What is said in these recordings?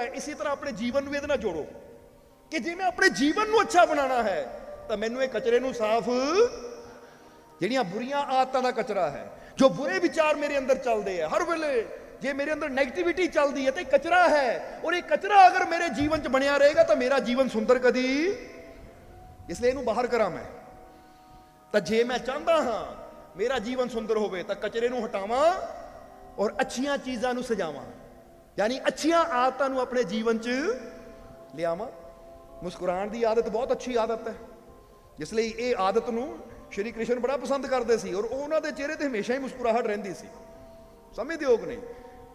ਹੈ, ਇਸੇ ਤਰ੍ਹਾਂ ਆਪਣੇ ਜੀਵਨ ਨੂੰ ਇਹਦੇ ਨਾਲ ਜੋੜੋ ਕਿ ਜੇ ਮੈਂ ਆਪਣੇ ਜੀਵਨ ਨੂੰ ਅੱਛਾ ਬਣਾਉਣਾ ਹੈ, ਤਾਂ ਮੈਨੂੰ ਇਹ ਕਚਰੇ ਨੂੰ ਸਾਫ਼ ਜਿਹੜੀਆਂ ਬੁਰੀਆਂ ਆਦਤਾਂ ਦਾ ਕਚਰਾ ਹੈ, ਜੋ ਬੁਰੇ ਵਿਚਾਰ ਮੇਰੇ ਅੰਦਰ ਚੱਲਦੇ ਆ, ਹਰ ਵੇਲੇ ਜੇ ਮੇਰੇ ਅੰਦਰ 네ਗੇਟਿਵਿਟੀ ਚੱਲਦੀ ਹੈ, ਤੇ ਕਚਰਾ ਹੈ ਔਰ ਇਹ ਕਚਰਾ ਅਗਰ ਮੇਰੇ ਜੀਵਨ 'ਚ ਬਣਿਆ ਰਹੇਗਾ, ਤਾਂ ਮੇਰਾ ਜੀਵਨ ਸੁੰਦਰ ਕਦੀ ਇਸ ਲਈ ਇਹਨੂੰ ਬਾਹਰ ਕਰਾਂ ਮੈਂ। ਤਾਂ ਜੇ ਮੈਂ ਚਾਹੁੰਦਾ ਹਾਂ ਮੇਰਾ ਜੀਵਨ ਸੁੰਦਰ ਹੋਵੇ, ਤਾਂ ਕਚਰੇ ਨੂੰ ਹਟਾਵਾਂ ਔਰ ਅੱਛੀਆਂ ਚੀਜ਼ਾਂ ਨੂੰ ਸਜਾਵਾਂ। ਯਾਨੀ ਅੱਛੀਆਂ ਆਦਤਾਂ ਨੂੰ ਆਪਣੇ ਜੀਵਨ 'ਚ ਲਿਆਵਾਂ ਮੁਸਕਰਾਉਣ ਦੀ ਆਦਤ ਬਹੁਤ ਅੱਛੀ ਆਦਤ ਹੈ ਇਸ ਲਈ ਇਹ ਆਦਤ ਨੂੰ ਸ਼੍ਰੀ ਕ੍ਰਿਸ਼ਨ ਬੜਾ ਪਸੰਦ ਕਰਦੇ ਸੀ ਔਰ ਉਹਨਾਂ ਦੇ ਚਿਹਰੇ ਤੇ ਹਮੇਸ਼ਾ ਹੀ ਮੁਸਕਰਾਹਟ ਰਹਿੰਦੀ ਸੀ ਸਮਝਦੇ ਹੋ ਕਿ ਨਹੀਂ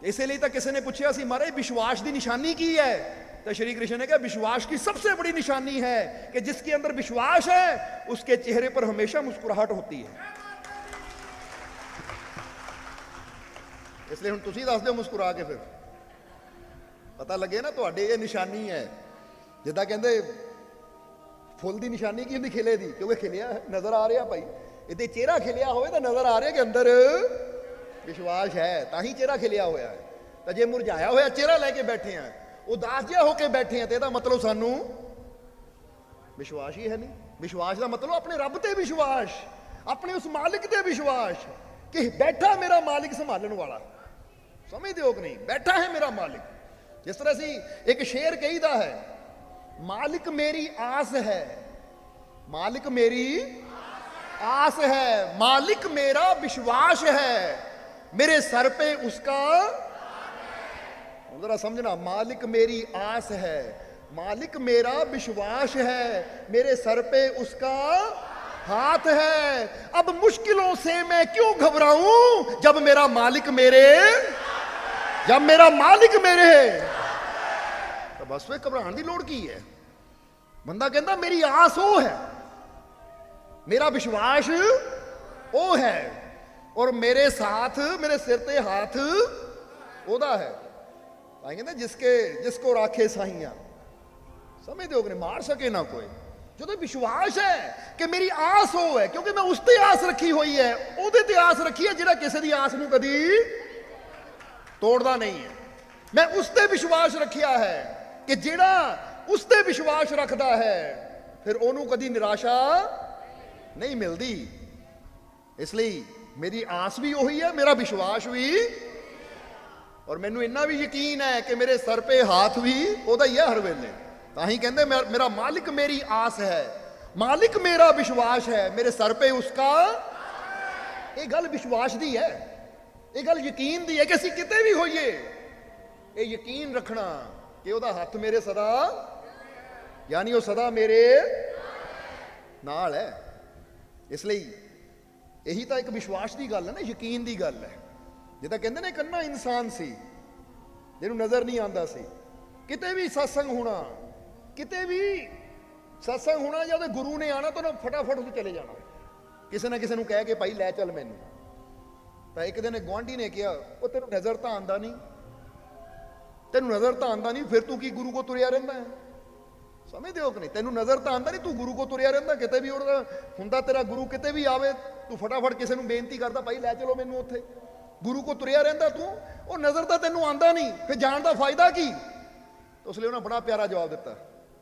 ਇਸੇ ਲਈ ਤਾਂ ਕਿਸੇ ਨੇ ਪੁੱਛਿਆ ਸੀ ਮਹਾਰਾਜ ਵਿਸ਼ਵਾਸ ਦੀ ਨਿਸ਼ਾਨੀ ਕੀ ਹੈ तो श्री कृष्ण ने कहा विश्वास की सबसे बड़ी निशानी है कि जिसके अंदर विश्वास है उसके चेहरे पर हमेशा मुस्कुराहट होती है इसलिए ਹੁਣ ਤੁਸੀਂ ਦੱਸ ਦਿਓ ਮੁਸਕਰਾ ਕੇ ਫਿਰ ਪਤਾ ਲੱਗੇ ਨਾ ਤੁਹਾਡੇ ਇਹ ਨਿਸ਼ਾਨੀ ਹੈ। ਜਿੱਦਾਂ ਕਹਿੰਦੇ, ਫੁੱਲ ਦੀ ਨਿਸ਼ਾਨੀ ਕੀ ਹੁੰਦੀ ਖਿਲੇ ਦੀ? ਕਿਉਂਕਿ ਖਿਲਿਆ ਨਜ਼ਰ ਆ ਰਿਹਾ ਭਾਈ। ਇਹਦੇ ਚਿਹਰਾ ਖਿਲਿਆ ਹੋਵੇ ਤਾਂ ਨਜ਼ਰ ਆ ਰਿਹਾ ਕਿ ਅੰਦਰ ਵਿਸ਼ਵਾਸ ਹੈ, ਤਾਂ ਹੀ ਚਿਹਰਾ ਖਿਲਿਆ ਹੋਇਆ ਹੈ। ਤਾਂ ਜੇ ਮੁਰਝਾਇਆ ਹੋਇਆ ਚਿਹਰਾ ਲੈ ਕੇ ਬੈਠੇ ਆ ਉਦਾਸ ਜਿਹਾ ਹੋ ਕੇ ਬੈਠੇ ਆ, ਤੇ ਇਹਦਾ ਮਤਲਬ ਸਾਨੂੰ ਵਿਸ਼ਵਾਸ ਹੀ ਹੈ ਨਹੀਂ। ਵਿਸ਼ਵਾਸ ਦਾ ਮਤਲਬ ਆਪਣੇ ਰੱਬ ਤੇ ਵਿਸ਼ਵਾਸ, ਆਪਣੇ ਉਸ ਮਾਲਿਕ ਤੇ ਵਿਸ਼ਵਾਸ ਕਿ ਬੈਠਾ ਮੇਰਾ ਮਾਲਿਕ ਸੰਭਾਲਣ ਵਾਲਾ। ਸਮਝਦੇ ਹੋ ਕਿ ਨਹੀਂ? ਬੈਠਾ ਹੈ ਮੇਰਾ ਮਾਲਿਕ। जिस तरह से एक शेर कही था है, मालिक मेरी आस है, मालिक मेरी आस है, मालिक मेरा विश्वास है, मेरे सर पे उसका जरा समझना, मालिक मेरी आस है, मालिक मेरा विश्वास है, मेरे सर पे उसका हाथ है। अब मुश्किलों से मैं क्यों घबराऊं, जब मेरा मालिक मेरे, जब मेरा मालिक मेरे है? ਤਾਂ ਬਸ ਵੇ ਘਬਰਾਉਣ ਦੀ ਲੋੜ ਕੀ ਹੈ? ਬੰਦਾ ਕਹਿੰਦਾ, ਮੇਰੀ ਆਸ ਉਹ ਹੈ, ਮੇਰਾ ਵਿਸ਼ਵਾਸ ਉਹ ਹੈ ਔਰ ਮੇਰੇ ਸਾਥ, ਮੇਰੇ ਸਿਰ ਤੇ ਹੱਥ ਉਹਦਾ ਹੈ। ਤਾਂ ਕਹਿੰਦੇ, ਜਿਸਕੇ ਜਿਸ ਕੋ ਰਾਖੇ ਸਾਈਆਂ। ਸਮਝਦੇ ਹੋ ਕਿ ਮਾਰ ਸਕੇ ਨਾ ਕੋਈ। ਜਦੋਂ ਵਿਸ਼ਵਾਸ ਹੈ ਕਿ ਮੇਰੀ ਆਸ ਉਹ ਹੈ, ਕਿਉਂਕਿ ਮੈਂ ਉਸ ਤੇ ਆਸ ਰੱਖੀ ਹੋਈ ਹੈ, ਉਹਦੇ ਤੇ ਆਸ ਰੱਖੀ ਹੈ ਜਿਹੜਾ ਕਿਸੇ ਦੀ ਆਸ ਨੂੰ ਕਦੀ ਤੋੜਦਾ ਨਹੀਂ ਹੈ। ਮੈਂ ਉਸ ਤੇ ਵਿਸ਼ਵਾਸ ਰੱਖਿਆ ਹੈ। ਕਿ ਜਿਹੜਾ ਉਸ ਤੇ ਵਿਸ਼ਵਾਸ ਰੱਖਦਾ ਹੈ, ਫਿਰ ਉਹਨੂੰ ਕਦੀ ਨਿਰਾਸ਼ਾ ਨਹੀਂ ਮਿਲਦੀ। ਇਸ ਲਈ ਮੇਰੀ ਆਸ ਵੀ ਉਹੀ ਹੈ, ਮੇਰਾ ਵਿਸ਼ਵਾਸ ਵੀ। ਔਰ ਮੈਨੂੰ ਇੰਨਾ ਵੀ ਯਕੀਨ ਹੈ ਕਿ ਮੇਰੇ ਸਰ ਤੇ ਹੱਥ ਵੀ ਉਹਦਾ ਹੀ ਹੈ ਹਰ ਵੇਲੇ। ਤਾਂ ਹੀ ਕਹਿੰਦੇ ਮੇਰਾ ਮੇਰਾ ਮਾਲਿਕ ਮੇਰੀ ਆਸ ਹੈ। ਮਾਲਿਕ ਮੇਰਾ ਵਿਸ਼ਵਾਸ ਹੈ, ਮੇਰੇ ਸਰ ਤੇ ਉਸਕਾ ਇਹ ਗੱਲ ਵਿਸ਼ਵਾਸ ਦੀ ਹੈ। ਇਹ ਗੱਲ ਯਕੀਨ ਦੀ ਹੈ ਕਿ ਅਸੀਂ ਕਿਤੇ ਵੀ ਹੋਈਏ, ਇਹ ਯਕੀਨ ਰੱਖਣਾ ਕਿ ਉਹਦਾ ਹੱਥ ਮੇਰੇ ਸਦਾ ਯਾਨੀ ਉਹ ਸਦਾ ਮੇਰੇ ਨਾਲ ਹੈ। ਇਸ ਲਈ ਇਹੀ ਤਾਂ ਇੱਕ ਵਿਸ਼ਵਾਸ ਦੀ ਗੱਲ ਹੈ ਨਾ, ਯਕੀਨ ਦੀ ਗੱਲ ਹੈ। ਜਿੱਦਾਂ ਕਹਿੰਦੇ ਨੇ, ਕੰਨਾ ਇਨਸਾਨ ਸੀ, ਜਿਹਨੂੰ ਨਜ਼ਰ ਨਹੀਂ ਆਉਂਦਾ ਸੀ। ਕਿਤੇ ਵੀ satsang ਹੋਣਾ, ਕਿਤੇ ਵੀ satsang ਹੋਣਾ ਜਾਂ ਉਹਦੇ ਗੁਰੂ ਨੇ ਆਣਾ ਤਾਂ ਉਹਨੇ ਫਟਾਫਟ ਉੱਥੇ ਚਲੇ ਜਾਣਾ। ਕਿਸੇ ਨਾ ਕਿਸੇ ਨੂੰ ਕਹਿ ਕੇ, ਭਾਈ, ਲੈ ਚੱਲ ਮੈਨੂੰ। ਤਾਂ ਇੱਕ ਦਿਨ ਗਵਾਂਢੀ ਨੇ ਕਿਹਾ, ਉਹ ਤੈਨੂੰ ਨਜ਼ਰ ਤਾਂ ਆਉਂਦਾ ਨਹੀਂ। ਤੈਨੂੰ ਨਜ਼ਰ ਤਾਂ ਆਉਂਦਾ ਨਹੀਂ, ਫਿਰ ਤੂੰ ਕੀ ਗੁਰੂ ਕੋ ਤੁਰਿਆ ਰਹਿੰਦਾ ਹੈ? ਸਮਝਦੇ ਹੋ ਕਿ ਨਹੀਂ? ਤੈਨੂੰ ਨਜ਼ਰ ਤਾਂ ਆਉਂਦਾ ਨਹੀਂ, ਤੂੰ ਗੁਰੂ ਕੋ ਤੁਰਿਆ ਰਹਿੰਦਾ, ਕਿਤੇ ਵੀ ਉਹਦਾ ਹੁੰਦਾ ਤੇਰਾ ਗੁਰੂ ਕਿਤੇ ਵੀ ਆਵੇ, ਤੂੰ ਫਟਾਫਟ ਕਿਸੇ ਨੂੰ ਬੇਨਤੀ ਕਰਦਾ, ਭਾਈ ਲੈ ਚਲੋ ਮੈਨੂੰ ਉੱਥੇ। ਗੁਰੂ ਕੋ ਤੁਰਿਆ ਰਹਿੰਦਾ ਤੂੰ, ਉਹ ਨਜ਼ਰ ਤਾਂ ਤੈਨੂੰ ਆਉਂਦਾ ਨਹੀਂ, ਫਿਰ ਜਾਣ ਦਾ ਫਾਇਦਾ ਕੀ? ਉਸ ਲਈ ਉਹਨਾਂ ਬੜਾ ਪਿਆਰਾ ਜਵਾਬ ਦਿੱਤਾ।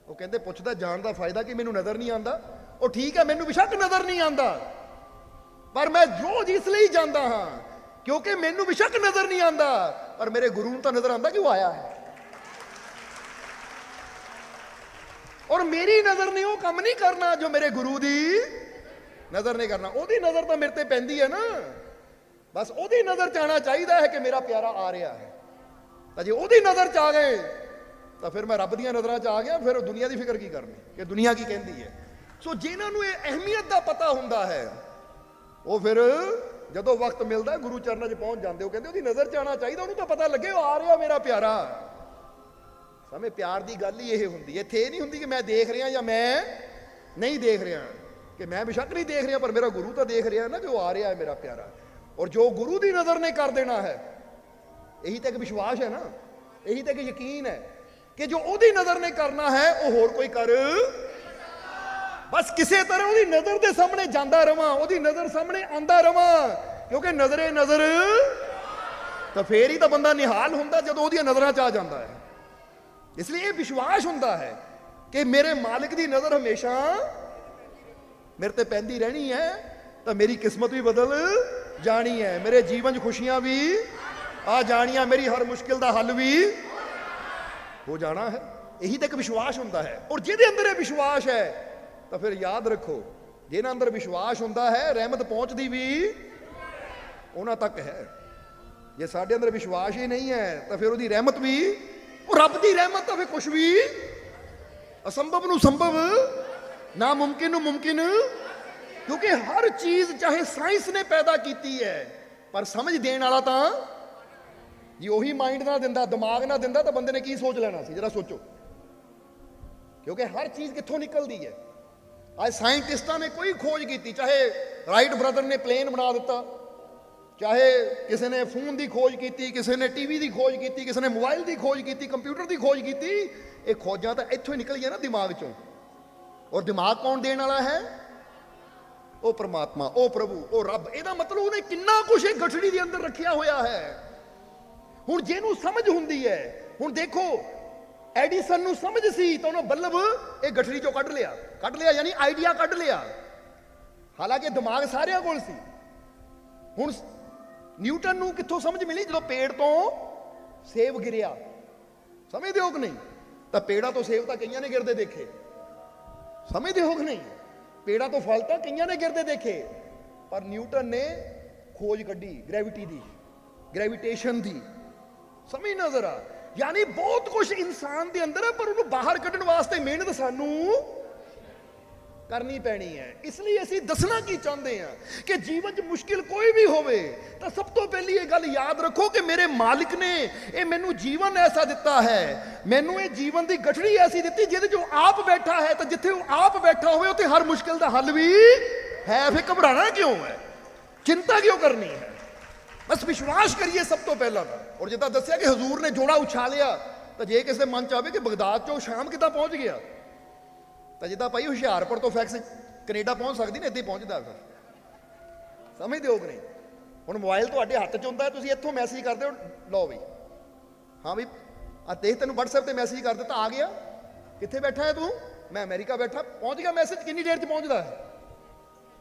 ਉਹ ਕਹਿੰਦੇ, ਪੁੱਛਦਾ, ਜਾਣ ਦਾ ਫਾਇਦਾ ਕੀ? ਮੈਨੂੰ ਨਜ਼ਰ ਨਹੀਂ ਆਉਂਦਾ। ਉਹ ਠੀਕ ਹੈ, ਮੈਨੂੰ ਬਿਸ਼ੱਕ ਨਜ਼ਰ ਨਹੀਂ ਆਉਂਦਾ। ਪਰ ਮੈਂ ਰੋਜ਼ ਇਸ ਲਈ ਜਾਂਦਾ ਹਾਂ, ਕਿਉਂਕਿ ਮੈਨੂੰ ਬਿਸ਼ੱਕ ਨਜ਼ਰ ਨਹੀਂ ਆਉਂਦਾ ਪਰ ਮੇਰੇ ਗੁਰੂ ਨੂੰ ਤਾਂ ਨਜ਼ਰ ਆਉਂਦਾ ਕਿ ਉਹ ਆਇਆ ਹੈ। ਔਰ ਮੇਰੀ ਨਜ਼ਰ ਨੇ ਉਹ ਕੰਮ ਨਹੀਂ ਕਰਨਾ ਜੋ ਮੇਰੇ ਗੁਰੂ ਦੀ ਨਜ਼ਰ ਨੇ ਕਰਨਾ। ਉਹਦੀ ਨਜ਼ਰ ਤਾਂ ਮੇਰੇ ਤੇ ਪੈਂਦੀ ਹੈ ਨਾ। ਬਸ ਉਹਦੀ ਨਜ਼ਰ ਚ ਆਉਣਾ ਚਾਹੀਦਾ ਹੈ ਕਿ ਮੇਰਾ ਪਿਆਰਾ ਆ ਰਿਹਾ ਹੈ। ਤਾਂ ਜੇ ਉਹਦੀ ਨਜ਼ਰ ਚ ਆ ਗਏ, ਤਾਂ ਫਿਰ ਮੈਂ ਰੱਬ ਦੀਆਂ ਨਜ਼ਰਾਂ ਚ ਆ ਗਿਆ, ਫਿਰ ਉਹ ਦੁਨੀਆ ਦੀ ਫਿਕਰ ਕੀ ਕਰਨੀ? ਕਿ ਦੁਨੀਆ ਕੀ ਕਹਿੰਦੀ ਹੈ? ਸੋ ਜਿਨ੍ਹਾਂ ਨੂੰ ਇਹ ਅਹਿਮੀਅਤ ਦਾ ਪਤਾ ਹੁੰਦਾ ਹੈ, ਉਹ ਫਿਰ ਜਦੋਂ ਵਕਤ ਮਿਲਦਾ, ਗੁਰੂ ਚਰਨਾਂ 'ਚ ਪਹੁੰਚ ਜਾਂਦੇ ਉਹ ਕਹਿੰਦੇ ਉਹਦੀ ਨਜ਼ਰ ਚ ਆਉਣਾ ਚਾਹੀਦਾ, ਉਹਨੂੰ ਤਾਂ ਪਤਾ ਲੱਗੇ, ਉਹ ਆ ਰਿਹਾ ਮੇਰਾ ਪਿਆਰਾ। ਸਮੇਂ ਪਿਆਰ ਦੀ ਗੱਲ ਹੀ ਇਹ ਹੁੰਦੀ ਹੈ। ਇੱਥੇ ਇਹ ਨਹੀਂ ਹੁੰਦੀ ਕਿ ਮੈਂ ਦੇਖ ਰਿਹਾ ਜਾਂ ਮੈਂ ਨਹੀਂ ਦੇਖ ਰਿਹਾ। ਕਿ ਮੈਂ ਬਿਸ਼ੱਕ ਨਹੀਂ ਦੇਖ ਰਿਹਾ, ਪਰ ਮੇਰਾ ਗੁਰੂ ਤਾਂ ਦੇਖ ਰਿਹਾ ਨਾ ਕਿ ਉਹ ਆ ਰਿਹਾ ਹੈ ਮੇਰਾ ਪਿਆਰਾ। ਔਰ ਜੋ ਗੁਰੂ ਦੀ ਨਜ਼ਰ ਨੇ ਕਰ ਦੇਣਾ ਹੈ, ਇਹੀ ਤਾਂ ਇੱਕ ਵਿਸ਼ਵਾਸ ਹੈ ਨਾ। ਇਹੀ ਤਾਂ ਇੱਕ ਯਕੀਨ ਹੈ ਕਿ ਜੋ ਉਹਦੀ ਨਜ਼ਰ ਨੇ ਕਰਨਾ ਹੈ, ਉਹ ਹੋਰ ਕੋਈ ਕਰ ਬਸ ਕਿਸੇ ਤਰ੍ਹਾਂ ਉਹਦੀ ਨਜ਼ਰ ਦੇ ਸਾਹਮਣੇ ਜਾਂਦਾ ਰਵਾਂ, ਉਹਦੀ ਨਜ਼ਰ ਸਾਹਮਣੇ ਆਉਂਦਾ ਰਵਾਂ। ਕਿਉਂਕਿ ਨਜ਼ਰੇ, ਨਜ਼ਰ ਤਾਂ ਫੇਰ ਹੀ ਤਾਂ ਬੰਦਾ ਨਿਹਾਲ ਹੁੰਦਾ ਜਦੋਂ ਉਹਦੀਆਂ ਨਜ਼ਰਾਂ 'ਚ ਆ ਜਾਂਦਾ ਹੈ। ਇਸ ਲਈ ਇਹ ਵਿਸ਼ਵਾਸ ਹੁੰਦਾ ਹੈ ਕਿ ਮੇਰੇ ਮਾਲਕ ਦੀ ਨਜ਼ਰ ਹਮੇਸ਼ਾ ਮੇਰੇ ਤੇ ਪੈਂਦੀ ਰਹਿਣੀ ਹੈ, ਤਾਂ ਮੇਰੀ ਕਿਸਮਤ ਵੀ ਬਦਲ ਜਾਣੀ ਹੈ। ਮੇਰੇ ਜੀਵਨ 'ਚ ਖੁਸ਼ੀਆਂ ਵੀ ਆ ਜਾਣੀਆਂ, ਮੇਰੀ ਹਰ ਮੁਸ਼ਕਿਲ ਦਾ ਹੱਲ ਵੀ ਹੋ ਜਾਣਾ ਹੈ। ਇਹੀ ਤਾਂ ਇੱਕ ਵਿਸ਼ਵਾਸ ਹੁੰਦਾ ਹੈ। ਔਰ ਜਿਹਦੇ ਅੰਦਰ ਇਹ ਵਿਸ਼ਵਾਸ ਹੈ ਤਾਂ ਫਿਰ ਯਾਦ ਰੱਖੋ, ਜਿਹਨਾਂ ਅੰਦਰ ਵਿਸ਼ਵਾਸ ਹੁੰਦਾ ਹੈ, ਰਹਿਮਤ ਪਹੁੰਚਦੀ ਵੀ ਉਹਨਾਂ ਤੱਕ ਹੈ। ਜੇ ਸਾਡੇ ਅੰਦਰ ਵਿਸ਼ਵਾਸ ਹੀ ਨਹੀਂ ਹੈ, ਤਾਂ ਫਿਰ ਉਹਦੀ ਰਹਿਮਤ ਵੀ, ਉਹ ਰੱਬ ਦੀ ਰਹਿਮਤ ਤਾਂ ਫਿਰ ਕੁਝ ਵੀ ਅਸੰਭਵ ਨੂੰ ਸੰਭਵ ਨਾ ਮੁਮਕਿਨ ਨੂੰ ਮੁਮਕਿਨ, ਕਿਉਂਕਿ ਹਰ ਚੀਜ਼ ਚਾਹੇ ਸਾਇੰਸ ਨੇ ਪੈਦਾ ਕੀਤੀ ਹੈ, ਪਰ ਸਮਝ ਦੇਣ ਵਾਲਾ ਤਾਂ ਜੇ ਉਹੀ ਮਾਈਂਡ ਨਾਲ ਦਿੰਦਾ, ਦਿਮਾਗ ਨਾਲ ਦਿੰਦਾ, ਤਾਂ ਬੰਦੇ ਨੇ ਕੀ ਸੋਚ ਲੈਣਾ ਸੀ? ਜਰਾ ਸੋਚੋ। ਕਿਉਂਕਿ ਹਰ ਚੀਜ਼ ਕਿੱਥੋਂ ਨਿਕਲਦੀ ਹੈ? ਅੱਜ ਸਾਇੰਟਿਸਟਾਂ ਨੇ ਕੋਈ ਖੋਜ ਕੀਤੀ, ਚਾਹੇ ਰਾਈਟ ਬ੍ਰਦਰ ਨੇ ਪਲੇਨ ਬਣਾ ਦਿੱਤਾ, ਚਾਹੇ ਕਿਸੇ ਨੇ ਫੋਨ ਦੀ ਖੋਜ ਕੀਤੀ, ਕਿਸੇ ਨੇ ਟੀਵੀ ਦੀ ਖੋਜ ਕੀਤੀ, ਕਿਸੇ ਨੇ ਮੋਬਾਈਲ ਦੀ ਖੋਜ ਕੀਤੀ ਕੰਪਿਊਟਰ ਦੀ ਖੋਜ ਕੀਤੀ, ਇਹ ਖੋਜਾਂ ਤਾਂ ਇੱਥੋਂ ਹੀ ਨਿਕਲੀਆਂ ਨਾ ਦਿਮਾਗ ਚੋਂ। ਔਰ ਦਿਮਾਗ ਕੌਣ ਦੇਣ ਵਾਲਾ ਹੈ? ਉਹ ਪ੍ਰਮਾਤਮਾ, ਉਹ ਪ੍ਰਭੂ, ਉਹ ਰੱਬ। ਇਹਦਾ ਮਤਲਬ ਉਹਨੇ ਕਿੰਨਾ ਕੁਝ ਇਹ ਗਠੜੀ ਦੇ ਅੰਦਰ ਰੱਖਿਆ ਹੋਇਆ ਹੈ। ਹੁਣ ਜਿਹਨੂੰ ਸਮਝ ਹੁੰਦੀ ਹੈ, ਹੁਣ ਦੇਖੋ ਐਡੀਸਨ ਨੂੰ ਸਮਝ ਸੀ ਤਾਂ ਉਹਨੇ ਬੱਲਬ ਇਹ ਗਠੜੀ ਚੋਂ ਕੱਢ ਲਿਆ। ਕੱਢ ਲਿਆ ਯਾਨੀ ਆਈਡੀਆ ਕੱਢ ਲਿਆ। ਹਾਲਾਂਕਿ ਦਿਮਾਗ ਸਾਰਿਆਂ ਕੋਲ ਸੀ। ਹੁਣ ਨਿਊਟਨ ਨੂੰ ਕਿੱਥੋਂ ਸਮਝ ਮਿਲੀ? ਜਦੋਂ ਪੇੜ ਤੋਂ ਸੇਬ ਗਿਰਿਆ। ਸਮਝਦੇ ਹੋ ਕਿ ਨਹੀਂ? ਤਾਂ ਪੇੜਾਂ ਤੋਂ ਸੇਬ ਤਾਂ ਕਈਆਂ ਨੇ ਗਿਰਦੇ ਦੇਖੇ। ਸਮਝਦੇ ਹੋ ਕਿ ਨਹੀਂ? ਪੇੜਾਂ ਤੋਂ ਫਲ ਤਾਂ ਕਈਆਂ ਨੇ ਗਿਰਦੇ ਦੇਖੇ। ਪਰ ਨਿਊਟਨ ਨੇ ਖੋਜ ਕੱਢੀ ਗ੍ਰੈਵਿਟੀ ਦੀ, ਗ੍ਰੈਵਿਟੇਸ਼ਨ ਦੀ। ਸਮਝ ਨਜ਼ਰ ਆ ਯਾਨੀ ਬਹੁਤ ਕੁਝ ਇਨਸਾਨ ਦੇ ਅੰਦਰ ਹੈ ਪਰ ਉਹਨੂੰ ਬਾਹਰ ਕੱਢਣ ਵਾਸਤੇ ਮਿਹਨਤ ਸਾਨੂੰ ਕਰਨੀ ਪੈਣੀ ਹੈ। ਇਸ ਲਈ ਅਸੀਂ ਦੱਸਣਾ ਕੀ ਚਾਹੁੰਦੇ ਹਾਂ ਕਿ ਜੀਵਨ 'ਚ ਮੁਸ਼ਕਿਲ ਕੋਈ ਵੀ ਹੋਵੇ, ਤਾਂ ਸਭ ਤੋਂ ਪਹਿਲੀ ਇਹ ਗੱਲ ਯਾਦ ਰੱਖੋ ਕਿ ਮੇਰੇ ਮਾਲਿਕ ਨੇ ਇਹ ਮੈਨੂੰ ਜੀਵਨ ਐਸਾ ਦਿੱਤਾ ਹੈ। ਮੈਨੂੰ ਇਹ ਜੀਵਨ ਦੀ ਗਠੜੀ ਐਸੀ ਦਿੱਤੀ ਜਿਹਦੇ 'ਚ ਉਹ ਆਪ ਬੈਠਾ ਹੈ, ਤਾਂ ਜਿੱਥੇ ਉਹ ਆਪ ਬੈਠਾ ਹੋਵੇ, ਉੱਥੇ ਹਰ ਮੁਸ਼ਕਿਲ ਦਾ ਹੱਲ ਵੀ ਹੈ। ਫਿਰ ਘਬਰਾਣਾ ਕਿਉਂ ਹੈ? ਚਿੰਤਾ ਕਿਉਂ ਕਰਨੀ ਹੈ? ਬਸ ਵਿਸ਼ਵਾਸ ਕਰੀਏ ਸਭ ਤੋਂ ਪਹਿਲਾਂ। ਤਾਂ ਔਰ ਜਿੱਦਾਂ ਦੱਸਿਆ ਕਿ ਹਜ਼ੂਰ ਨੇ ਜੋੜਾ ਉਛਾਲਿਆ, ਤਾਂ ਜੇ ਕਿਸੇ ਦੇ ਮਨ ਚ ਆਵੇ ਕਿ ਬਗਦਾਦ ਚੋਂ ਸ਼ਾਮ ਕਿੱਦਾਂ ਪਹੁੰਚ ਗਿਆ, ਤਾਂ ਜਿੱਦਾਂ ਭਾਈ ਹੁਸ਼ਿਆਰਪੁਰ ਤੋਂ ਫੈਕਸ ਕੈਨੇਡਾ ਪਹੁੰਚ ਸਕਦੀ ਨੇ ਇੱਥੇ ਪਹੁੰਚਦਾ ਫਿਰ। ਸਮਝਦੇ ਹੋ ਕਿ ਨਹੀਂ? ਹੁਣ ਮੋਬਾਈਲ ਤੁਹਾਡੇ ਹੱਥ 'ਚ ਹੁੰਦਾ, ਤੁਸੀਂ ਇੱਥੋਂ ਮੈਸੇਜ ਕਰਦੇ ਹੋ, ਲਓ ਵੀ ਹਾਂ ਵੀ ਆ ਦੇਖ ਤੈਨੂੰ WhatsApp ਤੇ ਮੈਸੇਜ ਕਰ ਦਿੱਤਾ, ਆ ਗਿਆ। ਕਿੱਥੇ ਬੈਠਾ ਹੈ ਤੂੰ? ਮੈਂ ਅਮਰੀਕਾ ਬੈਠਾ, ਪਹੁੰਚ ਗਿਆ ਮੈਸੇਜ ਕਿੰਨੀ ਦੇਰ 'ਚ ਪਹੁੰਚਦਾ ਹੈ?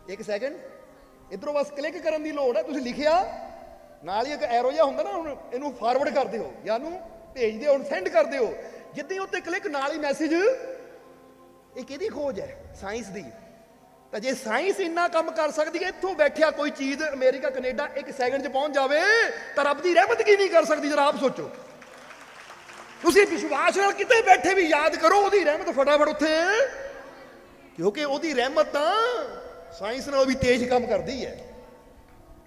ਇੱਕ ਸੈਕਿੰਡ ਇਧਰੋਂ ਬਸ ਕਲਿੱਕ ਕਰਨ ਦੀ ਲੋੜ ਹੈ, ਤੁਸੀਂ ਲਿਖਿਆ ਨਾਲ ਹੀ ਇੱਕ ਐਰੋ ਜਿਹਾ ਹੁੰਦਾ ਨਾ ਹੁਣ, ਇਹਨੂੰ ਫਾਰਵਰਡ ਕਰ ਦਿਓ ਜਾਂ ਨੂੰ ਭੇਜ ਦਿਓ ਸੈਂਡ ਕਰ ਦਿਓ ਜਿੱਦਾਂ ਹੀ ਉੱਤੇ ਕਲਿੱਕ ਨਾਲ ਹੀ ਮੈਸੇਜ ਇਹ ਕਿਹਦੀ ਖੋਜ ਹੈ? ਸਾਇੰਸ ਦੀ। ਤਾਂ ਜੇ ਸਾਇੰਸ ਇੰਨਾ ਕੰਮ ਕਰ ਸਕਦੀ ਹੈ, ਇੱਥੋਂ ਬੈਠਿਆ ਕੋਈ ਚੀਜ਼, ਅਮਰੀਕਾ, ਕੈਨੇਡਾ, ਇੱਕ ਸੈਕਿੰਡ 'ਚ ਪਹੁੰਚ ਜਾਵੇ, ਤਾਂ ਰੱਬ ਦੀ ਰਹਿਮਤ ਕੀ ਨਹੀਂ ਕਰ ਸਕਦੀ, ਜਰਾ ਆਪ ਸੋਚੋ। ਤੁਸੀਂ ਵਿਸ਼ਵਾਸ ਨਾਲ ਕਿਤੇ ਬੈਠੇ ਵੀ ਯਾਦ ਕਰੋ, ਉਹਦੀ ਰਹਿਮਤ ਫਟਾਫਟ ਉੱਥੇ। ਕਿਉਂਕਿ ਉਹਦੀ ਰਹਿਮਤ ਤਾਂ ਸਾਇੰਸ ਨਾਲੋਂ ਵੀ ਤੇਜ਼ ਕੰਮ ਕਰਦੀ ਹੈ।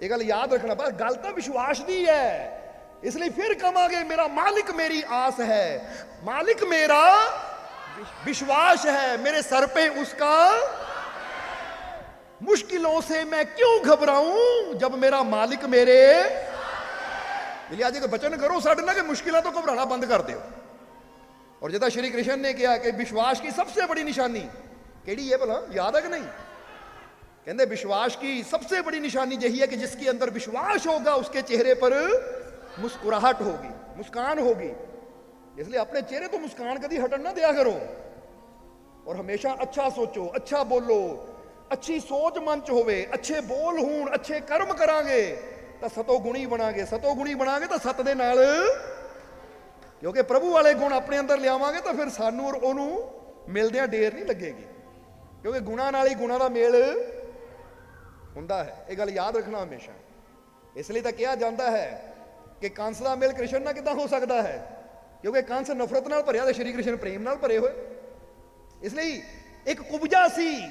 ये गल याद रखना पर गल तो विश्वास की है। इसलिए फिर कहे मेरा मालिक मेरी आस है। मालिक मेरा विश्वास है, मेरे सर पे उसका। मुश्किलों से मैं क्यों घबराऊं जब मेरा मालिक मेरे? मिलिया बचन करो, साढ़े ना कि मुश्किलों तो घबराना बंद कर दो और जिदा श्री कृष्ण ने कहा कि विश्वास की सबसे बड़ी निशानी केड़ी है भला? याद है कि नहीं? ਕਹਿੰਦੇ विश्वास की सबसे बड़ी निशानी यही है कि जिसके अंदर विश्वास होगा उसके चेहरे पर मुस्कुराहट होगी मुस्कान होगी इसलिए अपने चेहरे तो मुस्कान कभी हटन ना दिया करो और हमेशा अच्छा सोचो अच्छा बोलो ਅੱਛੀ ਸੋਚ ਮਨ ਚ ਹੋਵੇ ਅੱਛੇ ਬੋਲ ਹੋਣ ਅੱਛੇ ਕਰਮ ਕਰਾਂਗੇ ਤਾਂ ਸਤੋ ਗੁਣੀ ਬਣਾਂਗੇ ਸਤੋ ਗੁਣੀ ਬਣਾਂਗੇ ਤਾਂ ਸਤ ਦੇ ਨਾਲ ਕਿਉਂਕਿ ਪ੍ਰਭੂ ਵਾਲੇ ਗੁਣ ਆਪਣੇ ਅੰਦਰ ਲਿਆਵਾਂਗੇ ਤਾਂ ਫਿਰ ਸਾਨੂੰ ਔਰ ਉਹਨੂੰ ਮਿਲਦਿਆਂ ਢੇਰ ਨਹੀਂ ਲੱਗੇਗੀ ਕਿਉਂਕਿ ਗੁਣਾ ਨਾਲ ਹੀ ਗੁਣਾ ਦਾ ਮੇਲ ਹੁੰਦਾ ਹੈ। ਇਹ ਗੱਲ ਯਾਦ ਰੱਖਣਾ ਹਮੇਸ਼ਾ। ਇਸ ਲਈ ਤਾਂ ਕਿਹਾ ਜਾਂਦਾ ਹੈ ਕਿ ਕੰਸ ਦਾ ਮੇਲ ਕ੍ਰਿਸ਼ਨ ਨਾਲ ਕਿਦਾਂ ਹੋ ਸਕਦਾ ਹੈ? ਕਿਉਂਕਿ ਕੰਸ ਨਫ਼ਰਤ ਨਾਲ ਭਰਿਆ ਤੇ ਸ਼੍ਰੀ ਕ੍ਰਿਸ਼ਨ ਪ੍ਰੇਮ ਨਾਲ ਭਰੇ ਹੋਏ। ਇਸ ਲਈ ਇੱਕ ਕੁਬਜਾ ਸੀ,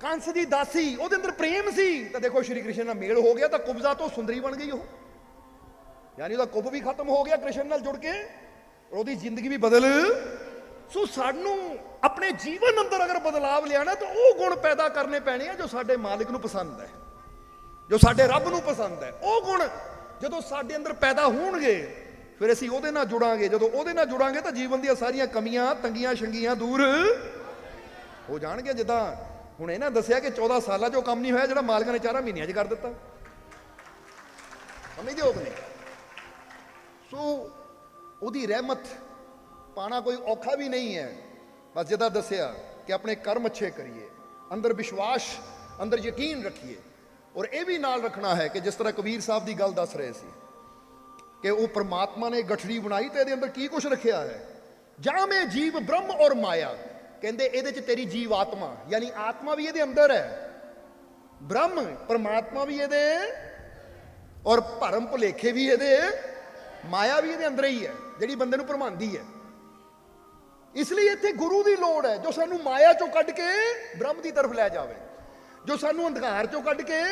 ਕੰਸ ਦੀ ਦਾਸੀ, ਉਹਦੇ ਅੰਦਰ ਪ੍ਰੇਮ ਸੀ। ਤਾਂ ਦੇਖੋ ਸ਼੍ਰੀ ਕ੍ਰਿਸ਼ਨ ਨਾਲ ਮੇਲ ਹੋ ਗਿਆ ਤਾਂ ਕੁਬਜ਼ਾ ਤੋਂ ਸੁੰਦਰੀ ਬਣ ਗਈ ਉਹ। ਯਾਨੀ ਉਹਦਾ ਕੁਬ ਵੀ ਖਤਮ ਹੋ ਗਿਆ ਕ੍ਰਿਸ਼ਨ ਨਾਲ ਜੁੜ ਕੇ, ਔਰ ਉਹਦੀ ਜ਼ਿੰਦਗੀ ਵੀ ਬਦਲ ਸੋ ਸਾਨੂੰ ਆਪਣੇ ਜੀਵਨ ਅੰਦਰ ਅਗਰ ਬਦਲਾਵ ਲਿਆਣਾ ਤਾਂ ਉਹ ਗੁਣ ਪੈਦਾ ਕਰਨੇ ਪੈਣੇ ਆ ਜੋ ਸਾਡੇ ਮਾਲਿਕ ਨੂੰ ਪਸੰਦ ਹੈ, ਜੋ ਸਾਡੇ ਰੱਬ ਨੂੰ ਪਸੰਦ ਹੈ। ਉਹ ਗੁਣ ਜਦੋਂ ਸਾਡੇ ਅੰਦਰ ਪੈਦਾ ਹੋਣਗੇ, ਫਿਰ ਅਸੀਂ ਉਹਦੇ ਨਾਲ ਜੁੜਾਂਗੇ। ਜਦੋਂ ਉਹਦੇ ਨਾਲ ਜੁੜਾਂਗੇ, ਤਾਂ ਜੀਵਨ ਦੀਆਂ ਸਾਰੀਆਂ ਕਮੀਆਂ, ਤੰਗੀਆਂ, ਸ਼ੰਗੀਆਂ ਦੂਰ ਹੋ ਜਾਣਗੀਆਂ। ਜਿੱਦਾਂ ਹੁਣ ਇਹਨਾਂ ਦੱਸਿਆ ਕਿ 14 ਸਾਲਾਂ 'ਚ ਉਹ ਕੰਮ ਨਹੀਂ ਹੋਇਆ ਜਿਹੜਾ ਮਾਲਕਾਂ ਨੇ 4 ਮਹੀਨਿਆਂ 'ਚ ਕਰ ਦਿੱਤਾ। ਸਮਝਦੇ ਹੋ ਕਿ ਨਹੀਂ? ਸੋ ਉਹਦੀ ਰਹਿਮਤ ਪਾਣਾ ਕੋਈ ਔਖਾ ਵੀ ਨਹੀਂ ਹੈ। ਬਸ ਜਿੱਦਾਂ ਦੱਸਿਆ ਕਿ ਆਪਣੇ ਕਰਮ ਅੱਛੇ ਕਰੀਏ, ਅੰਦਰ ਵਿਸ਼ਵਾਸ, ਅੰਦਰ ਯਕੀਨ ਰੱਖੀਏ। ਔਰ ਇਹ ਵੀ ਨਾਲ ਰੱਖਣਾ ਹੈ ਕਿ ਜਿਸ ਤਰ੍ਹਾਂ ਕਬੀਰ ਸਾਹਿਬ ਦੀ ਗੱਲ ਦੱਸ ਰਹੇ ਸੀ ਕਿ ਉਹ ਪ੍ਰਮਾਤਮਾ ਨੇ ਗਠੜੀ ਬਣਾਈ ਤੇ ਇਹਦੇ ਅੰਦਰ ਕੀ ਕੁਝ ਰੱਖਿਆ ਹੈ। ਜਾਮੇ ਜੀਵ ਬ੍ਰਹਮ ਔਰ ਮਾਇਆ, ਕਹਿੰਦੇ ਇਹਦੇ ਚ ਤੇਰੀ ਜੀਵ ਆਤਮਾ, ਯਾਨੀ ਆਤਮਾ ਵੀ ਇਹਦੇ ਅੰਦਰ ਹੈ। ਬ੍ਰਹਮ, ਪਰਮਾਤਮਾ ਵੀ ਇਹਦੇ, ਔਰ ਭਰਮ ਭੁਲੇਖੇ ਵੀ ਇਹਦੇ, ਮਾਇਆ ਵੀ ਇਹਦੇ ਅੰਦਰ ਹੀ ਹੈ, ਜਿਹੜੀ ਬੰਦੇ ਨੂੰ ਭਰਮਾਉਂਦੀ ਹੈ। ਇਸ ਲਈ ਇੱਥੇ ਗੁਰੂ ਦੀ ਲੋੜ ਹੈ, ਜੋ ਸਾਨੂੰ ਮਾਇਆ ਚੋਂ ਕੱਢ ਕੇ ਬ੍ਰਹਮ ਦੀ ਤਰਫ ਲੈ ਜਾਵੇ। ਜੋ ਸਾਨੂੰ ਅੰਧਕਾਰ ਚੋਂ ਕੱਢ ਕੇ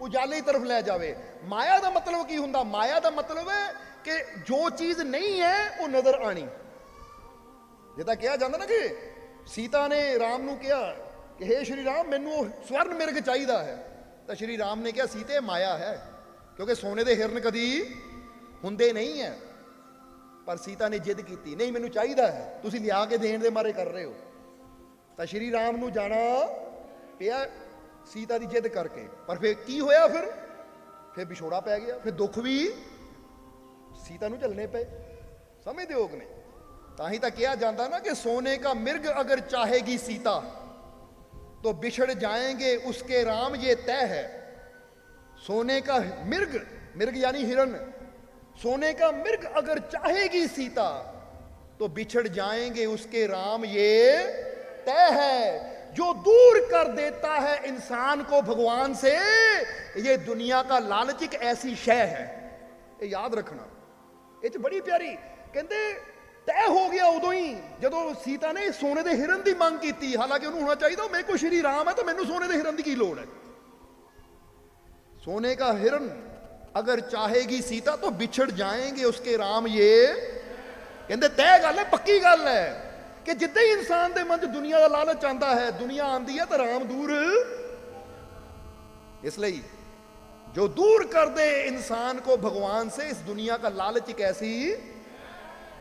ਉਜਾਲੇ ਦੀ ਤਰਫ ਲੈ ਜਾਵੇ। ਮਾਇਆ ਦਾ ਮਤਲਬ ਕੀ ਹੁੰਦਾ? ਮਾਇਆ ਦਾ ਮਤਲਬ ਹੈ ਕਿ ਜੋ ਚੀਜ਼ ਨਹੀਂ ਹੈ, ਉਹ ਨਜ਼ਰ ਆਣੀ। ਜਿੱਦਾਂ ਕਿਹਾ ਜਾਂਦਾ ਨਾ ਕਿ ਸੀਤਾ ਨੇ ਰਾਮ ਨੂੰ ਕਿਹਾ, ਕਿ ਹੇ ਸ਼੍ਰੀ ਰਾਮ, ਮੈਨੂੰ ਉਹ ਸਵਰਨ ਮਿਰਗ ਚਾਹੀਦਾ ਹੈ। ਤਾਂ ਸ਼੍ਰੀ ਰਾਮ ਨੇ ਕਿਹਾ, ਸੀਤੇ, ਮਾਇਆ ਹੈ। ਕਿਉਂਕਿ ਸੋਨੇ ਦੇ ਹਿਰਨ ਕਦੀ ਹੁੰਦੇ ਨਹੀਂ ਹੈ। ਪਰ ਸੀਤਾ ਨੇ ਜਿੱਦ ਕੀਤੀ ਨਹੀਂ ਮੈਨੂੰ ਚਾਹੀਦਾ ਹੈ ਤੁਸੀਂ ਲਿਆ ਕੇ ਦੇਣ ਦੇ ਮਾਰੇ ਕਰ ਰਹੇ ਹੋ ਤਾਂ ਸ਼੍ਰੀ ਰਾਮ ਨੂੰ ਜਾਣਾ ਪਿਆ ਸੀਤਾ ਦੀ ਜਿੱਦ ਕਰਕੇ ਪਰ ਫਿਰ ਕੀ ਹੋਇਆ ਫਿਰ ਫਿਰ ਵਿਛੋੜਾ ਪੈ ਗਿਆ ਫਿਰ ਦੁੱਖ ਵੀ ਸੀਤਾ ਨੂੰ ਝੱਲਣੇ ਪਏ ਸਮਝਦੇ ਹੋ ਕਿ ਨਹੀਂ ਤਾਂ ਹੀ ਤਾਂ ਕਿਹਾ ਜਾਂਦਾ ਨਾ ਕਿ सोने का मिर्ग अगर चाहेगी सीता तो बिछड़ जाएंगे उसके राम ये तय है सोने का मिर्ग मिर्ग यानी हिरण सोने का मिर्ग अगर चाहेगी सीता तो बिछड़ जाएंगे उसके राम ये तय है जो दूर कर देता है इंसान को भगवान से ये दुनिया का लालच एक ऐसी शय है ये याद रखना ਇਹ ਚ ਬੜੀ ਪਿਆਰੀ ਕਹਿੰਦੇ ਤੈਅ ਹੋ ਗਿਆ ਉਦੋਂ ਹੀ ਜਦੋਂ ਸੀਤਾ ਨੇ ਸੋਨੇ ਦੇ ਹਿਰਨ ਦੀ ਮੰਗ ਕੀਤੀ ਹਾਲਾਂਕਿ ਉਹਨੂੰ ਹੋਣਾ ਚਾਹੀਦਾ ਮੇਰੇ ਕੋਲ ਸ਼੍ਰੀ ਰਾਮ ਹੈ ਤਾਂ ਮੈਨੂੰ ਸੋਨੇ ਦੇ ਹਿਰਨ ਦੀ ਕੀ ਲੋੜ ਹੈ सोने का हिरन अगर चाहेगी सीता तो बिछड़ जाएंगे उसके राम ये ਕਹਿੰਦੇ ਤੈਅ ਗੱਲ ਹੈ ਪੱਕੀ ਗੱਲ ਹੈ ਕਿ ਜਿੱਦਾਂ ਹੀ ਇਨਸਾਨ ਦੇ ਮਨ 'ਚ ਦੁਨੀਆ ਦਾ ਲਾਲਚ ਆਂਦਾ ਹੈ ਦੁਨੀਆ ਆਂਦੀ ਹੈ ਤਾਂ ਰਾਮ ਦੂਰ ਇਸ ਲਈ ਜੋ दूर कर दे इंसान को भगवान से इस दुनिया का लालच एक ऐसी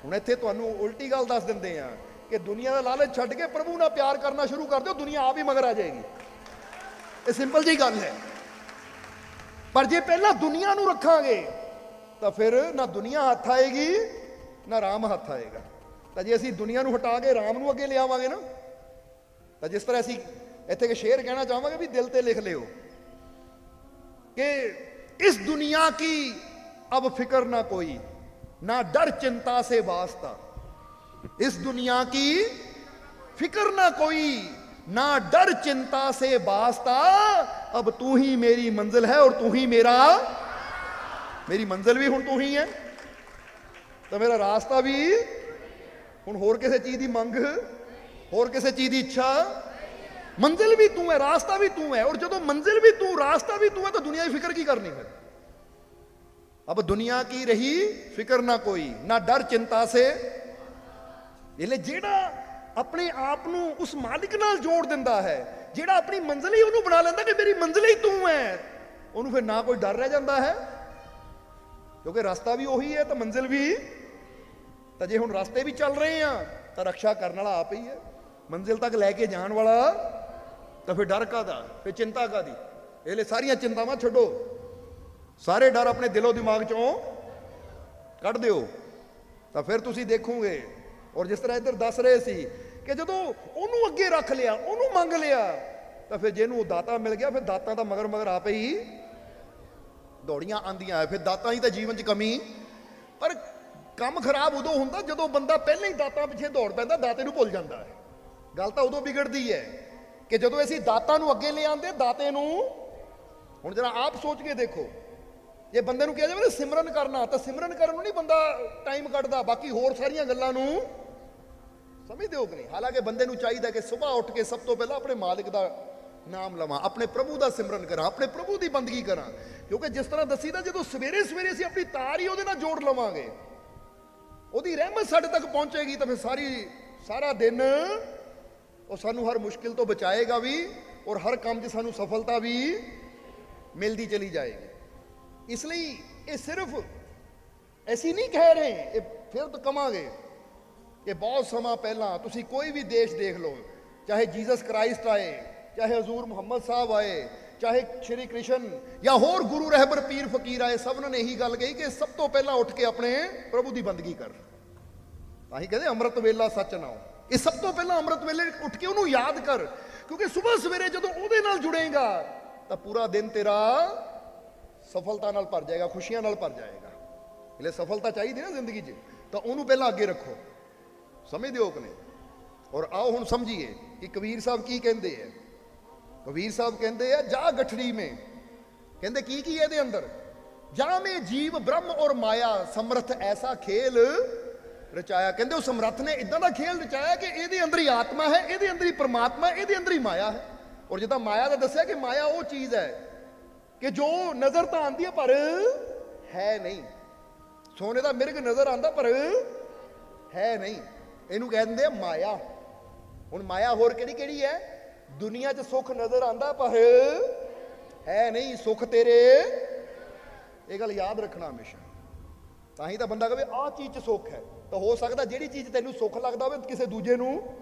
ਹੁਣ ਇੱਥੇ ਤੁਹਾਨੂੰ ਉਲਟੀ ਗੱਲ ਦੱਸ ਦਿੰਦੇ ਆ ਕਿ ਦੁਨੀਆ ਦਾ ਲਾਲਚ ਛੱਡ ਕੇ ਪ੍ਰਭੂ ਨਾਲ ਪਿਆਰ ਕਰਨਾ ਸ਼ੁਰੂ ਕਰ ਦਿਓ ਦੁਨੀਆ ਆਪ ਹੀ ਮਗਰ ਆ ਜਾਏਗੀ ਇਹ ਸਿੰਪਲ ਜੀ ਗੱਲ ਹੈ ਪਰ ਜੇ ਪਹਿਲਾਂ ਦੁਨੀਆ ਨੂੰ ਰੱਖਾਂਗੇ ਤਾਂ ਫਿਰ ਨਾ ਦੁਨੀਆ ਹੱਥ ਆਏਗੀ ਨਾ ਰਾਮ ਹੱਥ ਆਏਗਾ ਤਾਂ ਜੇ ਅਸੀਂ ਦੁਨੀਆ ਨੂੰ ਹਟਾ ਕੇ ਰਾਮ ਨੂੰ ਅੱਗੇ ਲਿਆਵਾਂਗੇ ਨਾ ਤਾਂ ਜਿਸ ਤਰ੍ਹਾਂ ਅਸੀਂ ਇੱਥੇ ਇੱਕ ਸ਼ੇਰ ਕਹਿਣਾ ਚਾਹਾਂਗੇ ਵੀ ਦਿਲ ਤੇ ਲਿਖ ਲਿਓ कि इस दुनिया की अब फिक्र ना कोई ना डर चिंता से वास्ता इस दुनिया की फिक्र ना कोई ना डर चिंता से बासता, अब तू ही मेरी मंजिल है और तू ही मेरा, मेरी मंजिल भी हूँ तू ही है। तो मेरा रास्ता भी हूँ होर किसी चीज़ की मंग, होर किसी चीज़ की इच्छा, मंजिल भी तू है, रास्ता भी तू है, और जो तो मंजिल भी तू, रास्ता भी तू है तो दुनिया की फ़िक्र की करनी है। अब दुनिया की रही फ़िक्र ना कोई, ना डर चिंता से जेड़ा ਆਪਣੇ ਆਪ ਨੂੰ ਉਸ ਮਾਲਿਕ ਨਾਲ ਜੋੜ ਦਿੰਦਾ ਹੈ, ਜਿਹੜਾ ਆਪਣੀ ਮੰਜ਼ਿਲ ਹੀ ਉਹਨੂੰ ਬਣਾ ਲੈਂਦਾ ਕਿ ਮੇਰੀ ਮੰਜ਼ਿਲ ਹੀ ਤੂੰ ਹੈ। ਉਹਨੂੰ ਫਿਰ ਨਾ ਕੋਈ ਡਰ ਰਹਿ ਜਾਂਦਾ ਹੈ, ਕਿਉਂਕਿ ਰਸਤਾ ਵੀ ਉਹੀ ਹੈ ਤਾਂ ਮੰਜ਼ਿਲ ਵੀ। ਤਾਂ ਜੇ ਹੁਣ ਰਸਤੇ ਵੀ ਚੱਲ ਰਹੇ ਆ, ਤਾਂ ਰੱਖਿਆ ਕਰਨ ਵਾਲਾ ਆਪ ਹੀ ਹੈ। ਮੰਜ਼ਿਲ ਤੱਕ ਲੈ ਕੇ ਜਾਣ ਵਾਲਾ, ਤਾਂ ਫਿਰ ਡਰ ਕਾਦਾ ਫਿਰ ਚਿੰਤਾ ਕਾਦੀ ਇਹ ਲਈ ਸਾਰੀਆਂ ਚਿੰਤਾਵਾਂ ਛੱਡੋ। ਸਾਰੇ ਡਰ ਆਪਣੇ ਦਿਲੋਂ ਦਿਮਾਗ ਚੋਂ ਕੱਢ ਦਿਓ। ਤਾਂ ਫਿਰ ਤੁਸੀਂ ਦੇਖੋਗੇ ਔਰ ਜਿਸ ਤਰ੍ਹਾਂ ਇੱਧਰ ਦੱਸ ਰਹੇ ਸੀ ਕਿ ਜਦੋਂ ਉਹਨੂੰ ਅੱਗੇ ਰੱਖ ਲਿਆ, ਉਹਨੂੰ ਮੰਗ ਲਿਆ, ਤਾਂ ਫਿਰ ਜਿਹਨੂੰ ਦਾਤਾ ਮਿਲ ਗਿਆ, ਫਿਰ ਦਾਤਾ ਦਾ ਮਗਰ ਮਗਰ ਆਪੇ ਹੀ ਦੌੜੀਆਂ ਆਂਦੀਆਂ ਫਿਰ ਦਾਤਾ ਹੀ ਤਾਂ ਜੀਵਨ 'ਚ ਕਮੀ। ਪਰ ਕੰਮ ਖਰਾਬ ਉਦੋਂ ਹੁੰਦਾ ਜਦੋਂ ਬੰਦਾ ਪਹਿਲਾਂ ਹੀ ਦਾਤਾ ਪਿੱਛੇ ਦੌੜ ਪੈਂਦਾ, ਦਾਤੇ ਨੂੰ ਭੁੱਲ ਜਾਂਦਾ ਹੈ ਗੱਲ ਤਾਂ ਉਦੋਂ ਵਿਗੜਦੀ ਹੈ ਕਿ ਜਦੋਂ ਅਸੀਂ ਦਾਤਾ ਨੂੰ ਅੱਗੇ ਲੈ ਦਾਤੇ ਨੂੰ ਹੁਣ ਜਰਾ ਆਪ ਸੋਚ ਕੇ ਦੇਖੋ। ਜੇ ਬੰਦੇ ਨੂੰ ਕਿਹਾ ਜਾਵੇ ਨਾ ਸਿਮਰਨ ਕਰਨਾ, ਤਾਂ ਸਿਮਰਨ ਕਰਨ ਨੂੰ ਨਹੀਂ ਬੰਦਾ ਟਾਈਮ ਕੱਢਦਾ, ਬਾਕੀ ਹੋਰ ਸਾਰੀਆਂ ਗੱਲਾਂ ਨੂੰ ਸਮਝਦੇ ਹੋ ਕਿ ਨਹੀਂ? ਹਾਲਾਂਕਿ ਬੰਦੇ ਨੂੰ ਚਾਹੀਦਾ ਕਿ ਸਵੇਰ ਉੱਠ ਕੇ ਸਭ ਤੋਂ ਪਹਿਲਾਂ ਆਪਣੇ ਮਾਲਕ ਦਾ ਨਾਮ ਲਵਾਂ, ਆਪਣੇ ਪ੍ਰਭੂ ਦਾ ਸਿਮਰਨ ਕਰਾਂ, ਆਪਣੇ ਪ੍ਰਭੂ ਦੀ ਬੰਦਗੀ ਕਰਾਂ। ਕਿਉਂਕਿ ਜਿਸ ਤਰ੍ਹਾਂ ਦੱਸੀ ਦੱਸੀਦਾ ਜਦੋਂ ਸਵੇਰੇ ਸਵੇਰੇ ਅਸੀਂ ਆਪਣੀ ਤਾਰ ਹੀ ਉਹਦੇ ਨਾਲ ਜੋੜ ਲਵਾਂਗੇ, ਉਹਦੀ ਰਹਿਮਤ ਸਾਡੇ ਤੱਕ ਪਹੁੰਚੇਗੀ ਤਾਂ ਫਿਰ ਸਾਰੀ, ਸਾਰਾ ਦਿਨ ਉਹ ਸਾਨੂੰ ਹਰ ਮੁਸ਼ਕਿਲ ਤੋਂ ਬਚਾਏਗਾ ਵੀ ਔਰ ਹਰ ਕੰਮ 'ਚ ਸਾਨੂੰ ਸਫਲਤਾ ਵੀ ਮਿਲਦੀ ਚਲੀ ਜਾਏਗੀ। ਇਸ ਲਈ ਇਹ ਸਿਰਫ ਅਸੀਂ ਨਹੀਂ ਕਹਿ ਰਹੇ ਇਹ ਫਿਰ ਤੋਂ ਕਵਾਂਗੇ ਕਿ ਬਹੁਤ ਸਮਾਂ ਪਹਿਲਾਂ ਤੁਸੀਂ ਕੋਈ ਵੀ ਦੇਸ਼ ਦੇਖ ਲਓ ਚਾਹੇ ਜੀਸਸ ਕ੍ਰਾਈਸਟ ਆਏ ਚਾਹੇ ਹਜ਼ੂਰ ਮੁਹੰਮਦ ਸਾਹਿਬ ਆਏ ਚਾਹੇ ਸ਼੍ਰੀ ਕ੍ਰਿਸ਼ਨ ਜਾਂ ਹੋਰ ਗੁਰੂ ਰਹਿਬਰ ਪੀਰ ਫਕੀਰ ਆਏ ਸਭ ਨੇ ਇਹੀ ਗੱਲ ਕਹੀ ਕਿ ਸਭ ਤੋਂ ਪਹਿਲਾਂ ਉੱਠ ਕੇ ਆਪਣੇ ਪ੍ਰਭੂ ਦੀ ਬੰਦਗੀ ਕਰ ਤਾਂ ਹੀ ਕਹਿੰਦੇ ਅੰਮ੍ਰਿਤ ਵੇਲਾ ਸੱਚ ਨਾਉ ਇਹ ਸਭ ਤੋਂ ਪਹਿਲਾਂ ਅੰਮ੍ਰਿਤ ਵੇਲੇ ਉੱਠ ਕੇ ਉਹਨੂੰ ਯਾਦ ਕਰ ਕਿਉਂਕਿ ਸਵੇਰ ਸਵੇਰੇ ਜਦੋਂ ਉਹਦੇ ਨਾਲ ਜੁੜੇਗਾ ਤਾਂ ਪੂਰਾ ਦਿਨ ਤੇਰਾ ਸਫਲਤਾ ਨਾਲ ਭਰ ਜਾਏਗਾ, ਖੁਸ਼ੀਆਂ ਨਾਲ ਭਰ ਜਾਏਗਾ। ਇਹਲੇ ਸਫਲਤਾ ਚਾਹੀਦੀ ਨਾ ਜ਼ਿੰਦਗੀ 'ਚ, ਤਾਂ ਉਹਨੂੰ ਪਹਿਲਾਂ ਅੱਗੇ ਰੱਖੋ। ਸਮਝਦੇ ਹੋ ਕਿ ਨਹੀਂ? ਔਰ ਆਓ ਹੁਣ ਸਮਝੀਏ ਕਿ ਕਬੀਰ ਸਾਹਿਬ ਕੀ ਕਹਿੰਦੇ ਆ। ਕਬੀਰ ਸਾਹਿਬ ਕਹਿੰਦੇ ਆ, ਜਾ ਗਠੜੀ ਮੇ। ਕਹਿੰਦੇ, ਕੀ ਕੀ ਇਹਦੇ ਅੰਦਰ? ਜਾ ਮੇ ਜੀਵ ਬ੍ਰਹਮ ਔਰ ਮਾਇਆ, ਸਮਰਥ ਐਸਾ ਖੇਲ। ਰਚਾਇਆ। ਕਹਿੰਦੇ, ਉਹ ਸਮਰੱਥ ਨੇ ਇਦਾਂ ਦਾ ਖੇਲ ਰਚਾਇਆ ਕਿ ਇਹਦੇ ਅੰਦਰ ਹੀ ਆਤਮਾ ਹੈ, ਇਹਦੇ ਅੰਦਰ ਹੀ ਪਰਮਾਤਮਾ ਇਹਦੇ ਅੰਦਰ ਹੀ ਮਾਇਆ ਹੈ। ਔਰ ਜਿੱਦਾਂ ਮਾਇਆ ਦਾ ਦੱਸਿਆ ਕਿ ਮਾਇਆ ਉਹ ਚੀਜ਼ ਹੈ ਕਿ ਜੋ ਨਜ਼ਰ ਤਾਂ ਆਉਂਦੀ ਹੈ ਪਰ ਹੈ ਨਹੀਂ। ਸੋਨੇ ਦਾ ਮਿਰਗ ਨਜ਼ਰ ਆਉਂਦਾ ਪਰ ਹੈ ਨਹੀਂ। ਇਹਨੂੰ ਕਹਿੰਦੇ ਆ ਮਾਇਆ। ਹੁਣ ਮਾਇਆ ਹੋਰ ਕਿਹੜੀ ਕਿਹੜੀ ਹੈ? ਦੁਨੀਆ 'ਚ ਸੁੱਖ ਨਜ਼ਰ ਆਉਂਦਾ ਪਰ ਹੈ ਨਹੀਂ। ਸੁੱਖ ਤੇਰੇ। ਇਹ ਗੱਲ ਯਾਦ ਰੱਖਣਾ ਹਮੇਸ਼ਾ। ਤਾਂ ਹੀ ਤਾਂ ਬੰਦਾ ਕਹੇ ਆਹ ਚੀਜ਼ 'ਚ ਸੁੱਖ ਹੈ। ਤਾਂ ਹੋ ਸਕਦਾ ਜਿਹੜੀ ਚੀਜ਼ ਤੈਨੂੰ ਸੁੱਖ ਲੱਗਦਾ ਹੋਵੇ, ਕਿਸੇ ਦੂਜੇ ਨੂੰ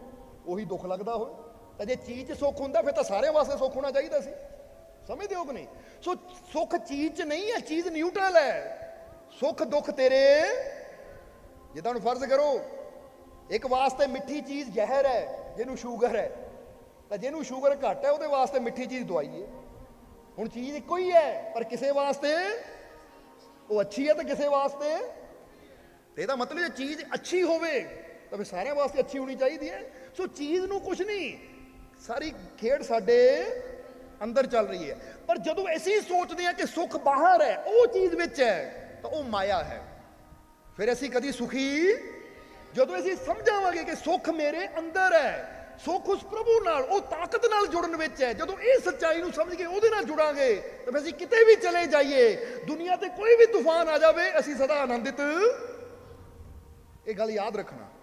ਉਹੀ ਦੁੱਖ ਲੱਗਦਾ ਹੋਵੇ। ਤਾਂ ਜੇ ਚੀਜ਼ 'ਚ ਸੁੱਖ ਹੁੰਦਾ, ਫਿਰ ਤਾਂ ਸਾਰਿਆਂ ਵਾਸਤੇ ਸੁੱਖ ਹੋਣਾ ਚਾਹੀਦਾ ਸੀ। ਸਮਝਦੇ ਹੋ ਕਿ ਨਹੀਂ? ਸੋ ਸੁੱਖ ਚੀਜ਼ 'ਚ ਨਹੀਂ ਹੈ, ਚੀਜ਼ ਨਿਊਟਰਲ ਹੈ। ਸੁੱਖ ਦੁੱਖ ਤੇਰੇ। ਜਿੱਦਾਂ ਹੁਣ ਫਰਜ਼ ਕਰੋ, ਇੱਕ ਵਾਸਤੇ ਮਿੱਠੀ ਚੀਜ਼ ਜ਼ਹਿਰ ਹੈ, ਜਿਹਨੂੰ ਸ਼ੂਗਰ ਹੈ, ਤਾਂ ਜਿਹਨੂੰ ਸ਼ੂਗਰ ਘੱਟ ਹੈ, ਉਹਦੇ ਵਾਸਤੇ ਮਿੱਠੀ ਚੀਜ਼ ਦਵਾਈ ਹੈ ਹੁਣ ਚੀਜ਼ ਇੱਕੋ ਹੀ ਹੈ, ਪਰ ਕਿਸੇ ਵਾਸਤੇ ਉਹ ਅੱਛੀ ਹੈ ਤੇ ਕਿਸੇ ਵਾਸਤੇ। ਤੇ ਇਹਦਾ ਮਤਲਬ ਜੇ ਚੀਜ਼ ਅੱਛੀ ਹੋਵੇ, ਤਾਂ ਫਿਰ ਸਾਰਿਆਂ ਵਾਸਤੇ ਅੱਛੀ ਹੋਣੀ ਚਾਹੀਦੀ ਹੈ। ਸੋ ਚੀਜ਼ ਨੂੰ ਕੁਝ ਨਹੀਂ, ਸਾਰੀ ਖੇਡ ਸਾਡੇ ਅੰਦਰ ਚੱਲ ਰਹੀ ਹੈ। ਪਰ ਜਦੋਂ ਅਸੀਂ ਸੋਚਦੇ ਹਾਂ ਕਿ ਸੁੱਖ ਬਾਹਰ ਹੈ, ਉਹ ਚੀਜ਼ ਵਿੱਚ ਹੈ, ਤਾਂ ਉਹ ਮਾਇਆ ਹੈ। ਫਿਰ ਅਸੀਂ ਕਦੀ ਸੁਖੀ? ਜਦੋਂ ਅਸੀਂ ਸਮਝਾਵਾਂਗੇ ਕਿ ਸੁੱਖ ਮੇਰੇ ਅੰਦਰ ਹੈ, ਸੁੱਖ ਉਸ ਪ੍ਰਭੂ ਨਾਲ, ਉਹ ਤਾਕਤ ਨਾਲ ਜੁੜਨ ਵਿੱਚ ਹੈ, ਜਦੋਂ ਇਹ ਸੱਚਾਈ ਨੂੰ ਸਮਝ ਕੇ ਉਹਦੇ ਨਾਲ ਜੁੜਾਂਗੇ, ਤਾਂ ਫਿਰ ਅਸੀਂ ਕਿਤੇ ਵੀ ਚਲੇ ਜਾਈਏ। ਦੁਨੀਆ ਤੇ ਕੋਈ ਵੀ ਤੂਫਾਨ ਆ ਜਾਵੇ, ਅਸੀਂ ਸਦਾ ਆਨੰਦਿਤ। ਇਹ ਗੱਲ ਯਾਦ ਰੱਖਣਾ।